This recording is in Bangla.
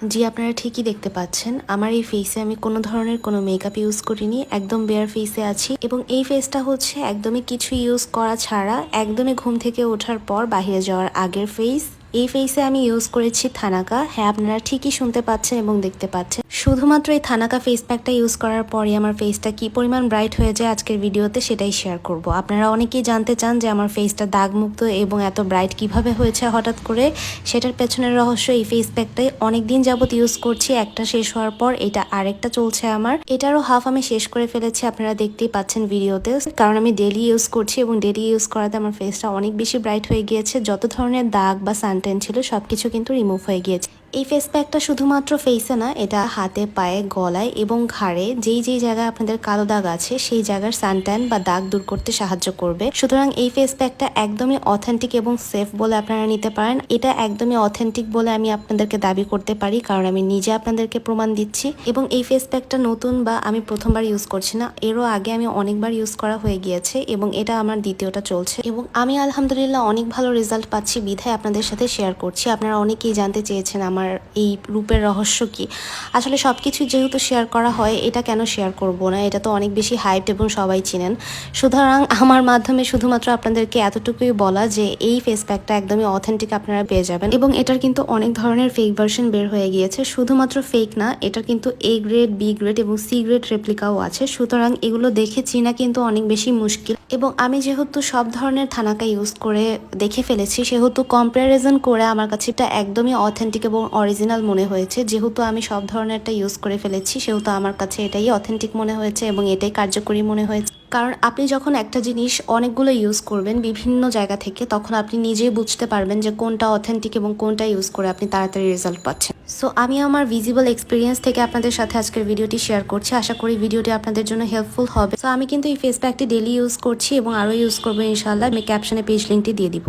জি, আপনারা ঠিকই দেখতে পাচ্ছেন। আমার এই ফেসে আমি কোনো ধরনের কোনো মেকআপ ইউজ করিনি, একদম বেয়ার ফেসে আছি এবং এই ফেসটা হচ্ছে একদমই কিছু ইউজ করা ছাড়া একদমই ঘুম থেকে ওঠার পর বাহিরে যাওয়ার আগের ফেস এই ফেসে আমি ইউজ করেছি থানাকা। হ্যাঁ আপনারা ঠিকই শুনতে পাচ্ছেন এবং দেখতে পাচ্ছেন। শুধুমাত্র এই থানাকা ফেস প্যাকটা ইউজ করার পরই আমার ফেসটা কি পরিমাণ ব্রাইট হয়ে যায় আজকের ভিডিওতে সেটাই শেয়ার করব। আপনারা অনেকেই জানতে চান যে আমার ফেসটা দাগমুক্ত এবং এত ব্রাইট কীভাবে হয়েছে হঠাৎ করে? সেটার পেছনের রহস্য এই ফেস প্যাকটাই অনেক দিন যাবত ইউজ করছি, একটা শেষ হওয়ার পর এটা আরেকটা চলছে আমার। এটারও হাফ আমি শেষ করে ফেলেছি, আপনারা দেখতেই পাচ্ছেন ভিডিওতে কারণ আমি ডেলি ইউজ করছি এবং ডেলি ইউজ করাতে আমার ফেসটা অনেক বেশি ব্রাইট হয়ে গিয়েছে। যত ধরনের দাগ বা সানটেন ছিল সবকিছু কিন্তু রিমুভ হয়ে গিয়েছে। এই ফেস প্যাকটা শুধুমাত্র ফেসে না, এটা হাতে, পায়ে, গলায় এবং ঘাড়ে যেই যেই জায়গায় আপনাদের কালো দাগ আছে, সেই জায়গার সানট্যান বা দাগ দূর করতে সাহায্য করবে। সুতরাং এই ফেস প্যাকটা একদমই অথেন্টিক এবং সেফ বলে আপনারা নিতে পারেন। এটা একদমই অথেন্টিক বলে আমি আপনাদেরকে দাবি করতে পারি, কারণ আমি নিজে আপনাদেরকে প্রমাণ দিচ্ছি। এবং এই ফেস প্যাকটা নতুন বা আমি প্রথমবার ইউজ করছি না, এরও আগে আমি অনেকবার ইউজ করা হয়ে গিয়েছে এবং এটা আমার দ্বিতীয়টা চলছে। এবং আমি আলহামদুলিল্লাহ অনেক ভালো রেজাল্ট পাচ্ছি, বিধায় আপনাদের সাথে শেয়ার করছি। আপনারা অনেকেই জানতে চেয়েছেন আমার এই রূপের রহস্য কি? আসলে সব কিছু যেহেতু শেয়ার করা হয়, এটা কেন শেয়ার করব না? এটা তো অনেক বেশি হাইট এবং সবাই চিনেন। সুতরাং আমার মাধ্যমে শুধুমাত্র আপনাদেরকে এতটুকুই বলা যে, এই ফেস প্যাকটা একদমই অথেন্টিক আপনারা পেয়ে যাবেন। এবং এটার কিন্তু অনেক ধরনের ফেক ভার্সন বের হয়ে গিয়েছে। শুধুমাত্র ফেক না, এটার কিন্তু এ গ্রেড বি গ্রেড এবং সি গ্রেড রেপ্লিকাও আছে। সুতরাং এগুলো দেখে চিনা কিন্তু অনেক বেশি মুশকিল। এবং আমি যেহেতু সব ধরনের থানাকা ইউজ করে দেখে ফেলেছি, সেহেতু কম্পারিজন করে আমার কাছে এটা একদমই অথেন্টিক এবং অরিজিনাল মনে হয়েছে। যেহেতু আমি সব ধরনেরটা ইউজ করে ফেলেছি, সেহেতু আমার কাছে এটাই অথেন্টিক মনে হয়েছে এবং এটাই কার্যকরী মনে হয়েছে। কারণ আপনি যখন একটা জিনিস অনেকগুলো ইউজ করবেন বিভিন্ন জায়গা থেকে, তখন আপনি নিজেই বুঝতে পারবেন যে কোনটা অথেন্টিক এবং কোনটা ইউজ করে আপনি তাড়াতাড়ি রেজাল্ট পাচ্ছেন। সো আমি আমার ভিজিবল এক্সপিরিয়েন্স থেকে আপনাদের সাথে আজকের ভিডিওটি শেয়ার করছি। আশা করি ভিডিওটি আপনাদের জন্য হেল্পফুল হবে। সো আমি কিন্তু এই ফেস প্যাকটি ডেলি ইউজ করছি এবং আরও ইউজ করব ইনশাল্লাহ আমি ক্যাপশনে পেজ লিঙ্কটি দিয়ে দিব।